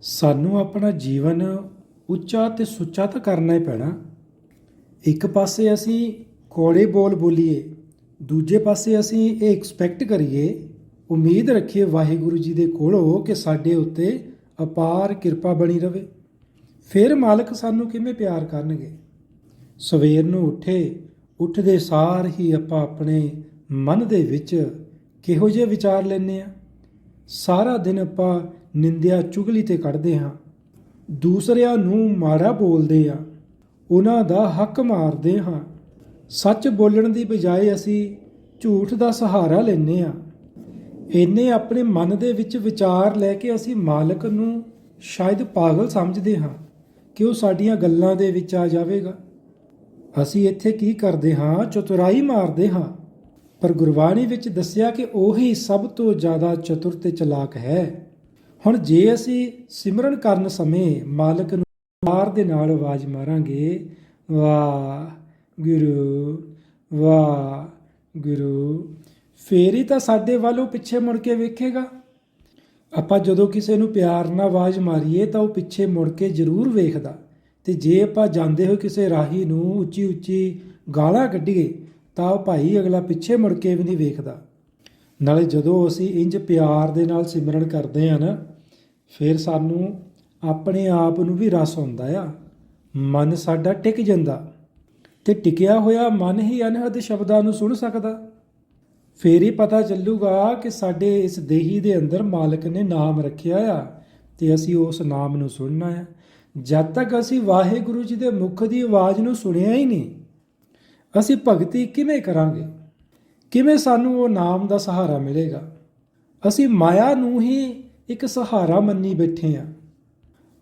ਸਾਨੂੰ ਆਪਣਾ ਜੀਵਨ ਉੱਚਾ ਤੇ ਸੁੱਚਾ ਤਾਂ ਕਰਨਾ ਹੀ ਪੈਣਾ। ਇੱਕ ਪਾਸੇ ਅਸੀਂ ਕੋੜੇ ਬੋਲ ਬੋਲੀਏ, ਦੂਜੇ ਪਾਸੇ ਅਸੀਂ ਇਹ ਐਕਸਪੈਕਟ ਕਰੀਏ, ਉਮੀਦ ਰੱਖੀਏ ਵਾਹਿਗੁਰੂ ਜੀ ਦੇ ਕੋਲੋਂ ਕਿ ਸਾਡੇ ਉੱਤੇ ਅਪਾਰ ਕਿਰਪਾ ਬਣੀ ਰਵੇ। ਫਿਰ ਮਾਲਕ ਸਾਨੂੰ ਕਿਵੇਂ ਪਿਆਰ ਕਰਨਗੇ? ਸਵੇਰ ਨੂੰ ਉੱਠੇ, ਉੱਠਦੇ ਸਾਰ ਹੀ ਆਪਾਂ ਆਪਣੇ ਮਨ ਦੇ ਵਿੱਚ ਕਿਹੋ ਜਿਹੇ ਵਿਚਾਰ ਲੈਨੇ ਆ ਸਾਰਾ ਦਿਨ ਆਪਾਂ ਨਿੰਦਿਆ ਚੁਗਲੀ ਤੇ ਕੱਢਦੇ ਹਾਂ। ਦੂਸਰਿਆਂ ਨੂੰ ਮਾੜਾ ਬੋਲਦੇ ਆ ਉਹਨਾਂ ਦਾ ਹੱਕ ਮਾਰਦੇ ਹਾਂ। ਸੱਚ ਬੋਲਣ ਦੀ ਬਜਾਏ ਅਸੀਂ ਝੂਠ ਦਾ ਸਹਾਰਾ ਲੈਨੇ ਆ ਇੰਨੇ ਆਪਣੇ ਮਨ ਦੇ ਵਿੱਚ ਵਿਚਾਰ ਲੈ ਕੇ ਅਸੀਂ ਮਾਲਕ ਨੂੰ ਸ਼ਾਇਦ ਪਾਗਲ ਸਮਝਦੇ ਹਾਂ ਕਿ ਉਹ ਸਾਡੀਆਂ ਗੱਲਾਂ ਦੇ ਵਿੱਚ ਆ ਜਾਵੇਗਾ। ਅਸੀਂ ਇੱਥੇ ਕੀ ਕਰਦੇ ਹਾਂ? ਚਤੁਰਾਈ ਮਾਰਦੇ ਹਾਂ। ਪਰ ਗੁਰਬਾਣੀ ਵਿੱਚ ਦੱਸਿਆ ਕਿ ਉਹੀ ਸਭ ਤੋਂ ਜ਼ਿਆਦਾ ਚਤੁਰ ਤੇ ਚਲਾਕ ਹੈ। ਹੁਣ ਜੇ ਅਸੀਂ ਸਿਮਰਨ ਕਰਨ ਸਮੇਂ ਮਾਲਕ ਨੂੰ ਪਿਆਰ ਦੇ ਨਾਲ ਆਵਾਜ਼ ਮਾਰਾਂਗੇ ਵਾਹ ਗੁਰੂ ਵਾਹ ਗੁਰੂ ਫੇਰ ਹੀ ਤਾਂ ਸਾਡੇ ਵੱਲੋਂ ਪਿੱਛੇ ਮੁੜ ਕੇ ਵੇਖੇਗਾ। ਆਪਾਂ ਜਦੋਂ ਕਿਸੇ ਨੂੰ ਪਿਆਰ ਨਾਲ ਆਵਾਜ਼ ਮਾਰੀਏ ਤਾਂ ਉਹ ਪਿੱਛੇ ਮੁੜ ਕੇ ਜ਼ਰੂਰ ਵੇਖਦਾ। ਤੇ ਜੇ ਆਪਾਂ ਜਾਂਦੇ ਹੋਏ ਕਿਸੇ ਰਾਹੀ ਨੂੰ ਉੱਚੀ ਉੱਚੀ ਗਾਲਾਂ ਕੱਢੀਏ, ਤਾਂ ਉਹ ਭਾਈ ਅਗਲਾ ਪਿੱਛੇ ਮੁੜ ਕੇ ਵੀ ਨਹੀਂ ਵੇਖਦਾ। ਨਾਲੇ ਜਦੋਂ ਅਸੀਂ ਇੰਜ ਪਿਆਰ ਦੇ ਨਾਲ ਸਿਮਰਨ ਕਰਦੇ ਆ ਨਾ ਫਿਰ ਸਾਨੂੰ ਆਪਣੇ ਆਪ ਨੂੰ ਵੀ ਰਸ ਆਉਂਦਾ ਆ। ਮਨ ਸਾਡਾ ਟਿਕ ਜਾਂਦਾ ਤੇ ਟਿਕਿਆ ਹੋਇਆ ਮਨ ਹੀ ਅਨਹਦ ਸ਼ਬਦਾਂ ਨੂੰ ਸੁਣ ਸਕਦਾ। ਫੇਰ ਹੀ ਪਤਾ ਚੱਲੂਗਾ ਕਿ ਸਾਡੇ ਇਸ ਦੇਹੀ ਦੇ ਅੰਦਰ ਮਾਲਕ ਨੇ ਨਾਮ ਰੱਖਿਆ ਆ ਤੇ ਅਸੀਂ ਉਸ ਨਾਮ ਨੂੰ ਸੁਣਨਾ ਆ। ਜਦ ਤੱਕ ਅਸੀਂ ਵਾਹਿਗੁਰੂ ਜੀ ਦੇ ਮੁਖ ਦੀ ਆਵਾਜ਼ ਨੂੰ ਸੁਣਿਆ ਹੀ ਨਹੀਂ, ਅਸੀਂ ਭਗਤੀ ਕਿਵੇਂ ਕਰਾਂਗੇ? ਕਿਵੇਂ ਸਾਨੂੰ ਉਹ ਨਾਮ ਦਾ ਸਹਾਰਾ ਮਿਲੇਗਾ? ਅਸੀਂ ਮਾਇਆ ਨੂੰ ਹੀ ਇੱਕ ਸਹਾਰਾ ਮੰਨੀ ਬੈਠੇ ਆ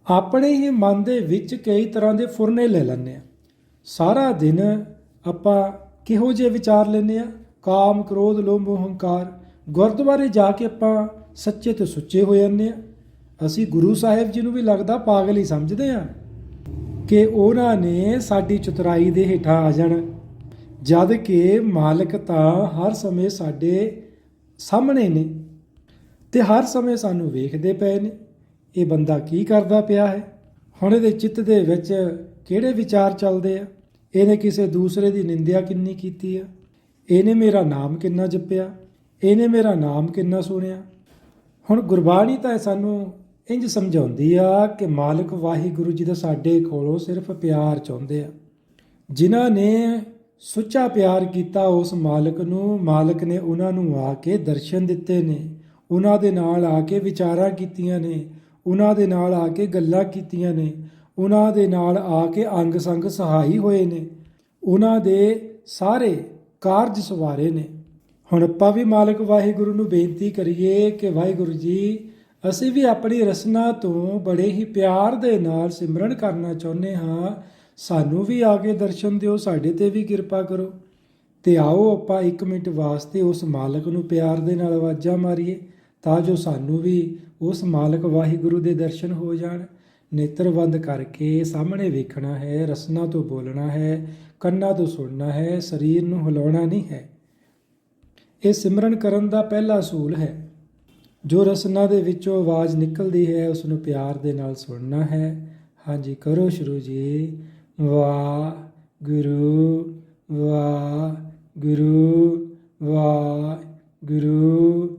ਆਪਣੇ ਹੀ ਮਨ ਦੇ ਵਿੱਚ ਕਈ ਤਰ੍ਹਾਂ ਦੇ ਫੁਰਨੇ ਲੈ ਲੈਂਦੇ ਆ ਸਾਰਾ ਦਿਨ ਆਪਾਂ ਕਿਹੋ ਜਿਹੇ ਵਿਚਾਰ ਲੈਂਦੇ ਆ ਕਾਮ, ਕ੍ਰੋਧ, ਲੋਭ ਹੰਕਾਰ ਗੁਰਦੁਆਰੇ ਜਾ ਕੇ ਆਪਾਂ ਸੱਚੇ ਤੇ ਸੁੱਚੇ ਹੋ ਜਾਂਦੇ ਆ ਅਸੀਂ ਗੁਰੂ ਸਾਹਿਬ ਜੀ ਨੂੰ ਵੀ ਲੱਗਦਾ ਪਾਗਲ ਹੀ ਸਮਝਦੇ ਆ ਕਿ ਉਹਨਾਂ ਨੇ ਸਾਡੀ ਚਤੁਰਾਈ ਦੇ ਹੇਠਾਂ ਆ ਜਾਣ। ਜਦ ਕਿ ਮਾਲਕ ਤਾਂ ਹਰ ਸਮੇਂ ਸਾਡੇ ਸਾਹਮਣੇ ਨੇ। ਤੇ ਹਰ ਸਮੇਂ ਸਾਨੂੰ ਵੇਖਦੇ ਪਏ ਨੇ, ਇਹ ਬੰਦਾ ਕੀ ਕਰਦਾ ਪਿਆ ਹੈ? ਹੁਣ ਇਹਦੇ ਚਿੱਤ ਦੇ ਵਿੱਚ ਕਿਹੜੇ ਵਿਚਾਰ ਚੱਲਦੇ ਆ? ਇਹਨੇ ਕਿਸੇ ਦੂਸਰੇ ਦੀ ਨਿੰਦਿਆ ਕਿੰਨੀ ਕੀਤੀ ਆ? ਇਹਨੇ ਮੇਰਾ ਨਾਮ ਕਿੰਨਾ ਜਪਿਆ? ਇਹਨੇ ਮੇਰਾ ਨਾਮ ਕਿੰਨਾ ਸੁਣਿਆ? ਹੁਣ ਗੁਰਬਾਣੀ ਤਾਂ ਸਾਨੂੰ ਇੰਜ ਸਮਝਾਉਂਦੀ ਆ ਕਿ ਮਾਲਕ ਵਾਹਿਗੁਰੂ ਜੀ ਦਾ ਸਾਡੇ ਕੋਲੋਂ ਸਿਰਫ ਪਿਆਰ ਚਾਹੁੰਦੇ ਆ। ਜਿਨ੍ਹਾਂ ਨੇ ਸੁੱਚਾ ਪਿਆਰ ਕੀਤਾ ਉਸ ਮਾਲਕ ਨੂੰ, ਮਾਲਕ ਨੇ ਉਹਨਾਂ ਨੂੰ ਆ ਕੇ ਦਰਸ਼ਨ ਦਿੱਤੇ ਨੇ। ਉਹਨਾਂ ਦੇ ਨਾਲ ਆ ਕੇ ਵਿਚਾਰਾਂ ਕੀਤੀਆਂ ਨੇ, ਉਹਨਾਂ ਦੇ ਨਾਲ ਆ ਕੇ ਗੱਲਾਂ ਕੀਤੀਆਂ ਨੇ, ਉਹਨਾਂ ਦੇ ਨਾਲ ਆ ਕੇ ਅੰਗ ਸੰਗ ਸਹਾਈ ਹੋਏ ਨੇ, ਉਹਨਾਂ ਦੇ ਸਾਰੇ ਕਾਰਜ ਸਵਾਰੇ ਨੇ। ਹੁਣ ਆਪਾਂ ਵੀ ਮਾਲਕ ਵਾਹਿਗੁਰੂ ਨੂੰ ਬੇਨਤੀ ਕਰੀਏ ਕਿ ਵਾਹਿਗੁਰੂ ਜੀ, ਅਸੀਂ ਵੀ ਆਪਣੀ ਰਸਨਾ ਤੋਂ ਬੜੇ ਹੀ ਪਿਆਰ ਦੇ ਨਾਲ ਸਿਮਰਨ ਕਰਨਾ ਚਾਹੁੰਦੇ ਹਾਂ। ਸਾਨੂੰ ਵੀ ਆ ਕੇ ਦਰਸ਼ਨ ਦਿਓ, ਸਾਡੇ ਤੇ ਵੀ ਕਿਰਪਾ ਕਰੋ। ਤੇ ਆਓ ਆਪਾਂ 1 ਮਿੰਟ ਵਾਸਤੇ ਉਸ ਮਾਲਕ ਨੂੰ ਪਿਆਰ ਦੇ ਨਾਲ ਆਵਾਜ਼ਾਂ ਮਾਰੀਏ। ਤਾਂ ਜੋ ਸਾਨੂੰ ਵੀ ਉਸ ਮਾਲਕ ਵਾਹਿਗੁਰੂ ਦੇ ਦਰਸ਼ਨ ਹੋ ਜਾਣ। ਨੇਤਰਬੰਦ ਕਰਕੇ ਸਾਹਮਣੇ ਵੇਖਣਾ ਹੈ, ਰਸਨਾ ਤੋਂ ਬੋਲਣਾ ਹੈ, ਕੰਨਾਂ ਤੋਂ ਸੁਣਨਾ ਹੈ, ਸਰੀਰ ਨੂੰ ਹਿਲਾਉਣਾ ਨਹੀਂ ਹੈ। ਇਹ ਸਿਮਰਨ ਕਰਨ ਦਾ ਪਹਿਲਾ ਅਸੂਲ ਹੈ। ਜੋ ਰਸਨਾ ਦੇ ਵਿੱਚੋਂ ਆਵਾਜ਼ ਨਿਕਲਦੀ ਹੈ ਉਸ ਨੂੰ ਪਿਆਰ ਦੇ ਨਾਲ ਸੁਣਨਾ ਹੈ। ਹਾਂਜੀ, ਕਰੋ ਸ਼ੁਰੂ ਜੀ। ਵਾ ਗੁਰੂ ਵਾ ਗੁਰੂ ਵਾ ਗੁਰੂ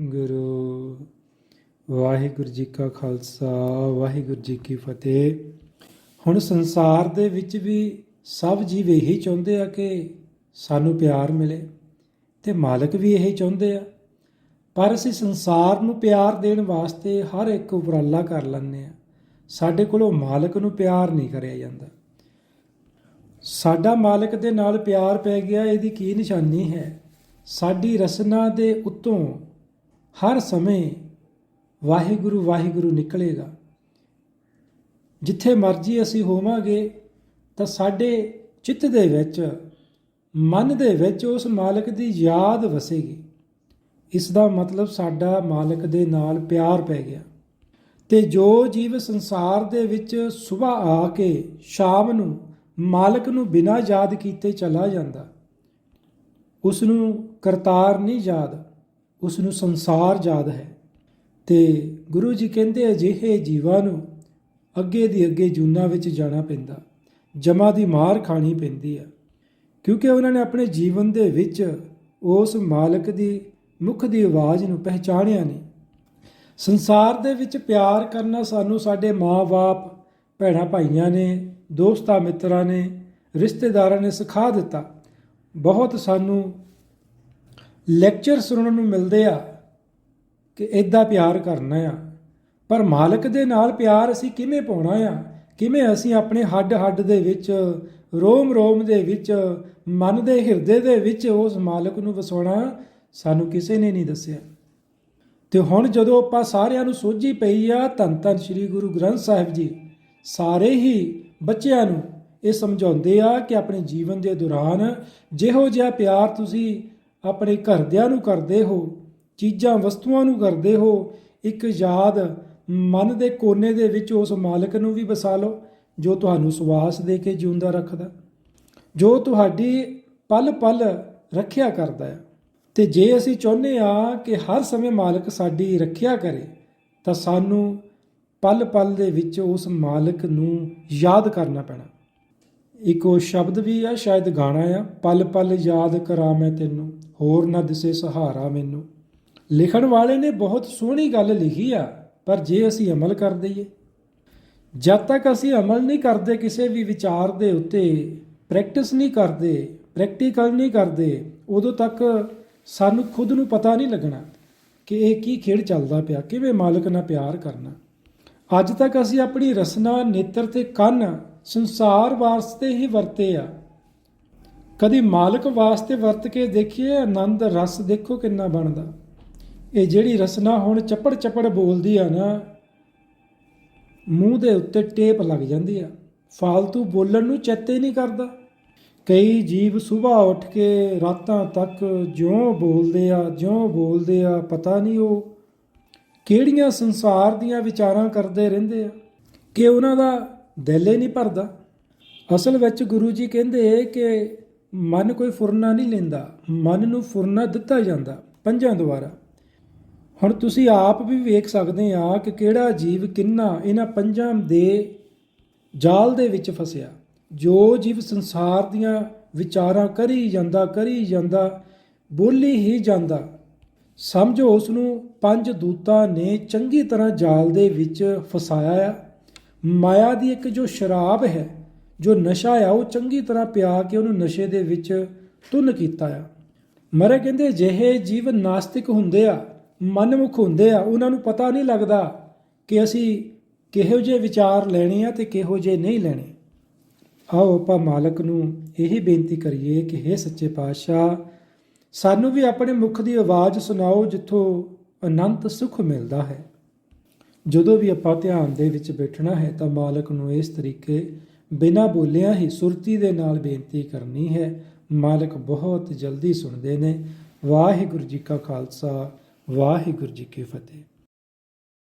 ਗੁਰੂ ਵਾਹਿਗੁਰੂ ਜੀ ਕਾ ਖਾਲਸਾ, ਵਾਹਿਗੁਰੂ ਜੀ ਕੀ ਫਤਿਹ। ਹੁਣ ਸੰਸਾਰ ਦੇ ਵਿੱਚ ਵੀ ਸਭ ਜੀਵ ਇਹੀ ਚਾਹੁੰਦੇ ਆ ਕਿ ਸਾਨੂੰ ਪਿਆਰ ਮਿਲੇ ਤੇ ਮਾਲਕ ਵੀ ਇਹੀ ਚਾਹੁੰਦੇ ਆ। ਪਰ ਅਸੀਂ ਸੰਸਾਰ ਨੂੰ ਪਿਆਰ ਦੇਣ ਵਾਸਤੇ ਹਰ ਇੱਕ ਉਪਰਾਲਾ ਕਰ ਲੈਂਦੇ ਆ। ਸਾਡੇ ਕੋਲੋਂ ਮਾਲਕ ਨੂੰ ਪਿਆਰ ਨਹੀਂ ਕਰਿਆ ਜਾਂਦਾ। ਸਾਡਾ ਮਾਲਕ ਦੇ ਨਾਲ ਪਿਆਰ ਪੈ ਗਿਆ, ਇਹਦੀ ਕੀ ਨਿਸ਼ਾਨੀ ਹੈ? ਸਾਡੀ ਰਸਨਾ ਦੇ ਉੱਤੋਂ ਹਰ ਸਮੇਂ ਵਾਹਿਗੁਰੂ ਵਾਹਿਗੁਰੂ ਨਿਕਲੇਗਾ। ਜਿੱਥੇ ਮਰਜ਼ੀ ਅਸੀਂ ਹੋਵਾਂਗੇ, ਤਾਂ ਸਾਡੇ ਚਿੱਤ ਦੇ ਵਿੱਚ, ਮਨ ਦੇ ਵਿੱਚ ਉਸ ਮਾਲਕ ਦੀ ਯਾਦ ਵਸੇਗੀ। ਇਸ ਦਾ ਮਤਲਬ ਸਾਡਾ ਮਾਲਕ ਦੇ ਨਾਲ ਪਿਆਰ ਪੈ ਗਿਆ। ਤੇ ਜੋ ਜੀਵ ਸੰਸਾਰ ਦੇ ਵਿੱਚ ਸਵੇਰ ਆ ਕੇ ਸ਼ਾਮ ਨੂੰ ਮਾਲਕ ਨੂੰ ਬਿਨਾਂ ਯਾਦ ਕੀਤੇ ਚਲਾ ਜਾਂਦਾ ਉਸ ਨੂੰ ਕਰਤਾਰ ਨਹੀਂ ਯਾਦ। ਉਸ ਨੂੰ ਸੰਸਾਰ ਯਾਦ ਹੈ। ਤੇ ਗੁਰੂ ਜੀ ਕਹਿੰਦੇ ਅਜਿਹੇ ਜੀਵਾਂ ਨੂੰ ਅੱਗੇ ਦੀ ਅੱਗੇ ਜੂਨਾਂ ਵਿੱਚ ਜਾਣਾ ਪੈਂਦਾ। ਜਮਾ ਦੀ ਮਾਰ ਖਾਣੀ ਪੈਂਦੀ ਆ। ਕਿਉਂਕਿ ਉਹਨਾਂ ਨੇ ਆਪਣੇ ਜੀਵਨ ਦੇ ਵਿੱਚ ਉਸ ਮਾਲਕ ਦੀ, ਮੁਖ ਦੀ ਆਵਾਜ਼ ਨੂੰ ਪਹਿਚਾਣਿਆ ਨਹੀਂ। ਸੰਸਾਰ ਦੇ ਵਿੱਚ ਪਿਆਰ ਕਰਨਾ ਸਾਨੂੰ ਸਾਡੇ ਮਾਂ-ਬਾਪ, ਭੈਣਾਂ ਭਾਈਆਂ ਨੇ, ਦੋਸਤਾਂ ਮਿੱਤਰਾਂ ਨੇ, ਰਿਸ਼ਤੇਦਾਰਾਂ ਨੇ ਸਿਖਾ ਦਿੱਤਾ। ਬਹੁਤ ਸਾਨੂੰ ਲੈਕਚਰ ਸੁਣਨ ਨੂੰ ਮਿਲਦੇ ਆ ਕਿ ਇਦਾਂ ਪਿਆਰ ਕਰਨਾ ਆ। ਪਰ ਮਾਲਕ ਦੇ ਨਾਲ ਪਿਆਰ ਅਸੀਂ ਕਿਵੇਂ ਪਾਉਣਾ ਆ? ਕਿਵੇਂ ਅਸੀਂ ਆਪਣੇ ਹੱਡ ਹੱਡ ਦੇ ਵਿੱਚ ਰੋਮ ਰੋਮ ਦੇ ਵਿੱਚ, ਮਨ ਦੇ ਹਿਰਦੇ ਦੇ ਵਿੱਚ ਉਸ ਮਾਲਕ ਨੂੰ ਵਸਾਉਣਾ ਸਾਨੂੰ ਕਿਸੇ ਨੇ ਨਹੀਂ ਦੱਸਿਆ। ਤੇ ਹੁਣ ਜਦੋਂ ਆਪਾਂ ਸਾਰਿਆਂ ਨੂੰ ਸੋਝੀ ਪਈ ਆ ਧੰਨ ਧੰਨ ਸ੍ਰੀ ਗੁਰੂ ਗ੍ਰੰਥ ਸਾਹਿਬ ਜੀ, ਸਾਰੇ ਹੀ ਬੱਚਿਆਂ ਨੂੰ ਇਹ ਸਮਝਾਉਂਦੇ ਆ ਕਿ ਆਪਣੇ ਜੀਵਨ ਦੇ ਦੌਰਾਨ ਜਿਹੋ ਜਿਹਾ ਪਿਆਰ ਤੁਸੀਂ ਆਪਣੇ ਘਰਦਿਆਂ ਨੂੰ ਕਰਦੇ ਹੋ, ਚੀਜ਼ਾਂ ਵਸਤੂਆਂ ਨੂੰ ਕਰਦੇ ਹੋ, ਇੱਕ ਯਾਦ ਮਨ ਦੇ ਕੋਨੇ ਦੇ ਵਿੱਚ ਉਸ ਮਾਲਕ ਨੂੰ ਵੀ ਵਸਾ ਲਓ, ਜੋ ਤੁਹਾਨੂੰ ਸਵਾਸ ਦੇ ਕੇ ਜਿਉਂਦਾ ਰੱਖਦਾ। ਜੋ ਤੁਹਾਡੀ ਪਲ ਪਲ ਰੱਖਿਆ ਕਰਦਾ ਹੈ। ਤੇ ਜੇ ਅਸੀਂ ਚਾਹੁੰਦੇ ਆ ਕਿ ਹਰ ਸਮੇਂ ਮਾਲਕ ਸਾਡੀ ਰੱਖਿਆ ਕਰੇ, ਤਾਂ ਸਾਨੂੰ ਪਲ ਪਲ ਦੇ ਵਿੱਚ ਉਸ ਮਾਲਕ ਨੂੰ ਯਾਦ ਕਰਨਾ ਪੈਣਾ। ਇੱਕ ਉਹ ਸ਼ਬਦ ਵੀ ਆ, ਸ਼ਾਇਦ ਗਾਣਾ ਆ, ਪਲ ਪਲ ਯਾਦ ਕਰਾਂ ਮੈਂ ਤੈਨੂੰ, ਹੋਰ ਨਾ ਦਿਸੇ ਸਹਾਰਾ ਮੈਨੂੰ। ਲਿਖਣ ਵਾਲੇ ਨੇ ਬਹੁਤ ਸੋਹਣੀ ਗੱਲ ਲਿਖੀ ਆ, ਪਰ ਜੇ ਅਸੀਂ ਅਮਲ ਕਰ ਦਈਏ। ਜਦ ਤੱਕ ਅਸੀਂ ਅਮਲ ਨਹੀਂ ਕਰਦੇ ਕਿਸੇ ਵੀ ਵਿਚਾਰ ਦੇ ਉੱਤੇ ਪ੍ਰੈਕਟਿਸ ਨਹੀਂ ਕਰਦੇ ਪ੍ਰੈਕਟੀਕਲ ਨਹੀਂ ਕਰਦੇ, ਉਦੋਂ ਤੱਕ ਸਾਨੂੰ ਖੁਦ ਨੂੰ ਪਤਾ ਨਹੀਂ ਲੱਗਣਾ ਕਿ ਇਹ ਕੀ ਖੇਡ ਚੱਲਦਾ ਪਿਆ, ਕਿਵੇਂ ਮਾਲਕ ਨਾਲ ਪਿਆਰ ਕਰਨਾ। ਅੱਜ ਤੱਕ ਅਸੀਂ ਆਪਣੀ ਰਸਨਾ, ਨੇਤਰ ਤੇ ਕੰਨ ਸੰਸਾਰ ਵਾਸਤੇ ਹੀ ਵਰਤੇ ਆ। ਕਦੀ ਮਾਲਕ ਵਾਸਤੇ ਵਰਤ ਕੇ ਦੇਖੀਏ, ਆਨੰਦ ਰਸ ਦੇਖੋ ਕਿੰਨਾ ਬਣਦਾ। ਇਹ ਜਿਹੜੀ ਰਸਨਾ ਹੁਣ ਚੱਪੜ ਚੱਪੜ ਬੋਲਦੀ ਆ ਨਾ, ਮੂੰਹ ਦੇ ਉੱਤੇ ਟੇਪ ਲੱਗ ਜਾਂਦੀ ਆ। ਫਾਲਤੂ ਬੋਲਣ ਨੂੰ ਚੇਤੇ ਨਹੀਂ ਕਰਦਾ। ਕਈ ਜੀਵ ਸਵੇਰ ਉੱਠ ਕੇ ਰਾਤਾਂ ਤੱਕ ਜਿਉਂ ਬੋਲਦੇ ਆ, ਜਿਉਂ ਬੋਲਦੇ ਆ, ਪਤਾ ਨਹੀਂ ਉਹ ਕਿਹੜੀਆਂ ਸੰਸਾਰ ਦੀਆਂ ਵਿਚਾਰਾਂ ਕਰਦੇ ਰਹਿੰਦੇ ਆ। ਕਿ ਉਹਨਾਂ ਦਾ ਦਿਲ ਹੀ ਨਹੀਂ ਭਰਦਾ। ਅਸਲ ਵਿੱਚ ਗੁਰੂ ਜੀ ਕਹਿੰਦੇ ਕਿ ਮਨ ਕੋਈ ਫੁਰਨਾ ਨਹੀਂ ਲੈਂਦਾ, ਮਨ ਨੂੰ ਫੁਰਨਾ ਦਿੱਤਾ ਜਾਂਦਾ, ਪੰਜਾਂ ਦੁਆਰਾ। ਹੁਣ ਤੁਸੀਂ ਆਪ ਵੀ ਵੇਖ ਸਕਦੇ ਆ ਕਿ ਕਿਹੜਾ ਜੀਵ ਕਿੰਨਾ ਇਹਨਾਂ ਪੰਜਾਂ ਦੇ ਜਾਲ ਦੇ ਵਿੱਚ ਫਸਿਆ। ਜੋ ਜੀਵ ਸੰਸਾਰ ਦੀਆਂ ਵਿਚਾਰਾਂ ਕਰੀ ਜਾਂਦਾ ਕਰੀ ਜਾਂਦਾ, ਬੋਲੀ ਹੀ ਜਾਂਦਾ। ਸਮਝੋ ਉਸ ਨੂੰ ਪੰਜ ਦੂਤਾਂ ਨੇ ਚੰਗੀ ਤਰ੍ਹਾਂ ਜਾਲ ਦੇ ਵਿੱਚ ਫਸਾਇਆ ਆ। ਮਾਇਆ ਦੀ ਇੱਕ ਜੋ ਸ਼ਰਾਬ ਹੈ, ਜੋ ਨਸ਼ਾ ਆ, ਉਹ ਚੰਗੀ ਤਰ੍ਹਾਂ ਪਿਆ ਕੇ ਉਹਨੂੰ ਨਸ਼ੇ ਦੇ ਵਿੱਚ ਤੁੰਨ ਕੀਤਾ ਆ। ਮਰੇ ਕਹਿੰਦੇ, ਜਿਹੇ ਜੀਵਨ ਨਾਸਤਿਕ ਹੁੰਦੇ ਆ, ਮਨਮੁਖ ਹੁੰਦੇ ਆ, ਉਹਨਾਂ ਨੂੰ ਪਤਾ ਨਹੀਂ ਲੱਗਦਾ ਕਿ ਅਸੀਂ ਕਿਹੋ ਜਿਹੇ ਵਿਚਾਰ ਲੈਣੇ ਆ ਤੇ ਕਿਹੋ ਜਿਹੇ ਨਹੀਂ ਲੈਣੇ। ਆਓ ਆਪਾਂ ਮਾਲਕ ਨੂੰ ਇਹੀ ਬੇਨਤੀ ਕਰੀਏ ਕਿ हे ਸੱਚੇ ਪਾਤਸ਼ਾਹ, ਸਾਨੂੰ ਵੀ ਆਪਣੇ ਮੁਖ ਦੀ ਆਵਾਜ਼ ਸੁਣਾਓ, ਜਿੱਥੋਂ ਅਨੰਤ ਸੁਖ ਮਿਲਦਾ ਹੈ। ਜਦੋਂ ਵੀ ਆਪਾਂ ਧਿਆਨ ਦੇ ਵਿੱਚ ਬੈਠਣਾ ਹੈ ਤਾਂ ਮਾਲਕ ਨੂੰ ਇਸ ਤਰੀਕੇ ਬਿਨਾਂ ਬੋਲਿਆਂ ਹੀ ਸੁਰਤੀ ਦੇ ਨਾਲ ਬੇਨਤੀ ਕਰਨੀ ਹੈ। ਮਾਲਕ ਬਹੁਤ ਜਲਦੀ ਸੁਣਦੇ ਨੇ। ਵਾਹਿਗੁਰੂ ਜੀ ਕਾ ਖਾਲਸਾ, ਵਾਹਿਗੁਰੂ ਜੀ ਕੀ ਫਤਿਹ।